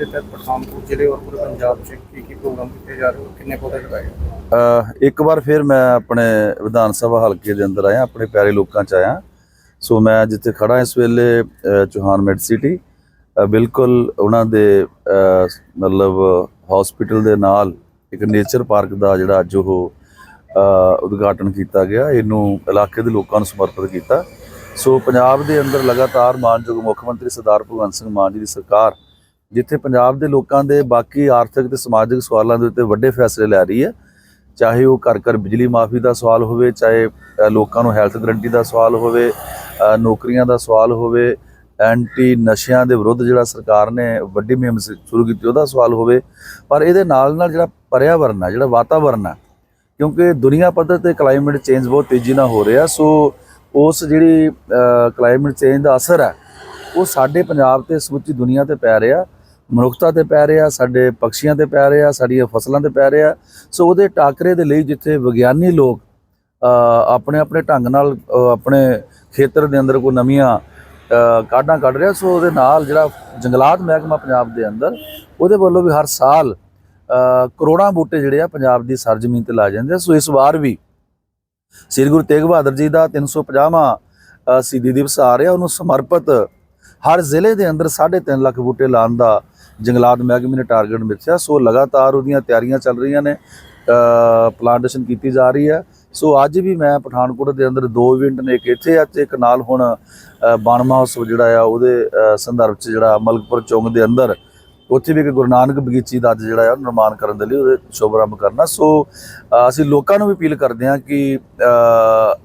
ਦੇ ਤਹਿਤ ਪਠਾਨਕੋਟ ਜ਼ਿਲ੍ਹੇ ਔਰ ਪੂਰੇ ਪੰਜਾਬ 'ਚ ਕੀ ਕੀ ਪ੍ਰੋਗਰਾਮ ਕੀਤੇ ਜਾ ਰਹੇ ਹੋ ਕਿੰਨੇ ਪੌਦੇ ਲਗਾਏ ਗਏ? ਇੱਕ ਵਾਰ ਫਿਰ ਮੈਂ ਆਪਣੇ ਵਿਧਾਨ ਸਭਾ ਹਲਕੇ ਦੇ ਅੰਦਰ ਆਇਆ ਆਪਣੇ ਪਿਆਰੇ ਲੋਕਾਂ ਚ ਆਇਆ ਸੋ ਮੈਂ ਜਿੱਥੇ ਖੜਾ ਇਸ ਵੇਲੇ ਅ, ਚੌਹਾਨ ਮੈਡ ਸਿਟੀ ਬਿਲਕੁਲ ਉਹਨਾਂ ਦੇ ਮਤਲਬ ਹਸਪੀਟਲ ਦੇ ਨਾਲ ਇੱਕ ਨੇਚਰ ਪਾਰਕ ਦਾ ਜਿਹੜਾ ਅੱਜ ਉਹ ਉਦਘਾਟਨ ਕੀਤਾ ਗਿਆ ਇਹਨੂੰ ਇਲਾਕੇ ਦੇ ਲੋਕਾਂ ਨੂੰ ਸਮਰਪਿਤ ਕੀਤਾ ਸੋ ਪੰਜਾਬ ਦੇ ਅੰਦਰ ਲਗਾਤਾਰ ਮਾਨਯੋਗ ਮੁੱਖ ਮੰਤਰੀ ਸਰਦਾਰ ਭਗਵੰਤ ਸਿੰਘ ਮਾਨ ਜੀ ਦੀ ਸਰਕਾਰ ਜਿੱਥੇ ਪੰਜਾਬ ਦੇ ਲੋਕਾਂ ਦੇ ਬਾਕੀ ਆਰਥਿਕ ਤੇ ਸਮਾਜਿਕ ਸਵਾਲਾਂ ਦੇ ਉੱਤੇ ਵੱਡੇ ਫੈਸਲੇ ਲੈ ਰਹੀ ਹੈ। ਚਾਹੇ ਉਹ ਘਰ ਘਰ ਬਿਜਲੀ ਮਾਫੀ ਦਾ ਸਵਾਲ ਹੋਵੇ, ਚਾਹੇ ਲੋਕਾਂ ਨੂੰ ਹੈਲਥ ਗਰੰਟੀ ਦਾ ਸਵਾਲ ਹੋਵੇ ਨੌਕਰੀਆਂ ਦਾ ਸਵਾਲ ਹੋਵੇ, ਐਂਟੀ ਨਸ਼ਿਆਂ ਦੇ ਵਿਰੁੱਧ ਜਿਹੜਾ ਸਰਕਾਰ ਨੇ ਵੱਡੀ ਮੁਹਿੰਮ ਸ਼ੁਰੂ ਕੀਤੀ ਉਹਦਾ ਸਵਾਲ ਹੋਵੇ, ਪਰ ਇਹਦੇ ਨਾਲ ਨਾਲ ਜਿਹੜਾ ਪਰਿਆਵਰਨ ਹੈ, ਜਿਹੜਾ ਵਾਤਾਵਰਨ ਆ ਕਿਉਂਕਿ ਦੁਨੀਆ ਪੱਧਰ ਤੇ ਕਲਾਈਮੇਟ ਚੇਂਜ ਬਹੁਤ ਤੇਜ਼ੀ ਨਾਲ ਹੋ ਰਿਹਾ, ਸੋ ਉਸ ਜਿਹੜੀ ਕਲਾਈਮੇਟ ਚੇਂਜ ਦਾ ਅਸਰ ਹੈ, ਉਹ ਸਾਡੇ ਪੰਜਾਬ ਤੇ ਸਮੁੱਚੀ ਦੁਨੀਆ ਤੇ ਪੈ ਰਿਹਾ। ਮਨੁੱਖਤਾ ਤੇ ਪੈ ਰਿਹਾ ਸਾਡੇ ਪੰਛੀਆਂ ਤੇ ਪੈ ਰਿਹਾ ਸਾਡੀਆਂ ਫਸਲਾਂ ਤੇ ਪੈ ਰਿਹਾ। ਸੋ ਉਹਦੇ ਟਾਕਰੇ ਦੇ ਲਈ ਜਿੱਥੇ ਵਿਗਿਆਨੀ ਲੋਕ ਆਪਣੇ ਆਪਣੇ ਢੰਗ ਨਾਲ ਆਪਣੇ ਖੇਤਰ ਦੇ ਅੰਦਰ ਕੋਈ ਨਵੀਆਂ ਕਾਢਾਂ ਕੱਢ ਰਿਹਾ ਸੋ ਉਹਦੇ ਨਾਲ ਜਿਹੜਾ ਜੰਗਲਾਤ ਮਹਿਕਮਾ ਪੰਜਾਬ ਦੇ ਅੰਦਰ ਉਹਦੇ ਵੱਲੋਂ ਵੀ ਹਰ ਸਾਲ ਕਰੋੜਾਂ ਬੂਟੇ ਜਿਹੜੇ ਆ ਪੰਜਾਬ ਦੀ ਸਰਜ਼ਮੀਨ ਤੇ ਲਾਏ ਜਾਂਦੇ ਆ। ਸੋ ਇਸ ਵਾਰ ਵੀ ਸ੍ਰੀ ਗੁਰੂ ਤੇਗ ਬਹਾਦਰ ਜੀ ਦਾ 350ਵਾਂ ਅ, ਸ਼ਹੀਦੀ ਦਿਵਸ ਆ ਰਿਹਾ। ਉਹਨੂੰ ਸਮਰਪਿਤ ਹਰ ਜ਼ਿਲ੍ਹੇ ਦੇ ਅੰਦਰ 3.5 ਲੱਖ ਬੂਟੇ ਲਾਉਣ ਦਾ ਜੰਗਲਾਤ ਮਹਿਕਮੇ ਨੇ ਟਾਰਗੇਟ ਮਿੱਥਿਆ ਸੋ ਲਗਾਤਾਰ ਉਹਦੀਆਂ ਤਿਆਰੀਆਂ ਚੱਲ ਰਹੀਆਂ ਨੇ। ਪਲਾਂਟੇਸ਼ਨ ਕੀਤੀ ਜਾ ਰਹੀ ਹੈ। ਸੋ ਅੱਜ ਵੀ ਮੈਂ ਪਠਾਨਕੋਟ ਦੇ ਅੰਦਰ ਦੋ ਇਵੈਂਟ ਨੇ। ਇੱਕ ਇੱਥੇ ਆ ਤੇ ਇੱਕ ਨਾਲ ਹੁਣ ਅ, ਬਾਣ ਮਹੋਤਸਵ ਜਿਹੜਾ ਆ ਉਹਦੇ ਸੰਦਰਭ ਚ ਜਿਹੜਾ ਮਲਕਪੁਰ ਚੌਂਕ ਦੇ ਅੰਦਰ। ਉੱਥੇ ਵੀ ਇੱਕ ਗੁਰੂ ਨਾਨਕ ਬਗੀਚੀ ਦਾ ਅੱਜ ਜਿਹੜਾ ਆ ਨਿਰਮਾਣ ਕਰਨ ਦੇ ਲਈ ਉਹਦੇ ਸ਼ੁਭਰੰਭ ਕਰਨਾ। ਸੋ ਅਸੀਂ ਲੋਕਾਂ ਨੂੰ ਵੀ ਅਪੀਲ ਕਰਦੇ ਹਾਂ ਕਿ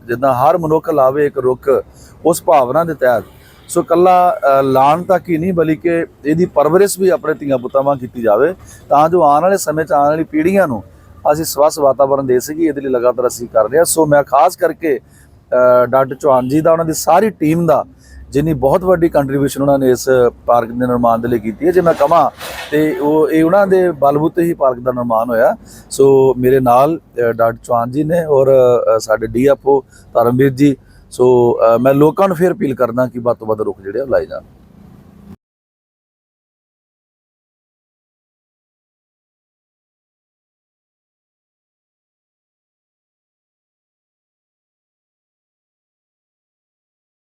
ਜਿੱਦਾਂ ਹਰ ਮਨੁੱਖ ਲਾਵੇ ਇੱਕ ਰੁੱਖ ਉਸ ਭਾਵਨਾ ਦੇ ਤਹਿਤ ਸੋ ਕੱਲਾ ਅ, ਲਾਉਣ ਤੱਕ ਹੀ ਨਹੀਂ ਬਲਕਿ ਇਹਦੀ ਪਰਵਰਿਸ਼ ਵੀ ਆਪਣੇ ਧੀਆਂ ਪੁੱਤਾਂ ਵਾਂ ਕੀਤੀ ਜਾਵੇ ਤਾਂ ਜੋ ਆਉਣ ਵਾਲੇ ਸਮੇਂ 'ਚ ਆਉਣ ਵਾਲੀ ਪੀੜ੍ਹੀਆਂ ਨੂੰ ਅਸੀਂ ਸਵੱਛ ਵਾਤਾਵਰਣ ਦੇ ਸਕੀਏ ਇਹਦੇ ਲਈ ਲਗਾਤਾਰ ਅਸੀਂ ਕਰ ਰਹੇ ਹਾਂ। ਸੋ ਮੈਂ ਖਾਸ ਕਰਕੇ ਡਾਕਟਰ ਚੌਹਾਨ ਜੀ ਦਾ ਉਹਨਾਂ ਦੀ ਸਾਰੀ ਟੀਮ ਦਾ ਜਿੰਨੀ ਬਹੁਤ ਵੱਡੀ ਕੰਟਰੀਬਿਊਸ਼ਨ ਉਹਨਾਂ ਨੇ ਇਸ ਪਾਰਕ ਦੇ ਨਿਰਮਾਣ ਦੇ ਲਈ ਕੀਤੀ ਹੈ ਜੇ ਮੈਂ ਕਹਾਂ ਤੇ ਉਹ ਇਹ ਉਹਨਾਂ ਦੇ ਬਲਬੂਤੇ ਹੀ ਪਾਰਕ ਦਾ ਨਿਰਮਾਣ ਹੋਇਆ। ਸੋ ਮੇਰੇ ਨਾਲ ਡਾਕਟਰ ਚੌਹਾਨ ਜੀ ਨੇ ਔਰ ਅ, ਸਾਡੇ ਡੀਐਫਓ ਧਰਮਵੀਰ ਜੀ ਸੋ ਮੈਂ ਲੋਕਾਂ ਨੂੰ ਫਿਰ ਅਪੀਲ ਕਰਦਾ ਕਿ ਵੱਧ ਤੋਂ ਵੱਧ ਰੁੱਖ ਜਿਹੜੇ ਆ ਉਹ ਲਾਏ ਜਾਣ।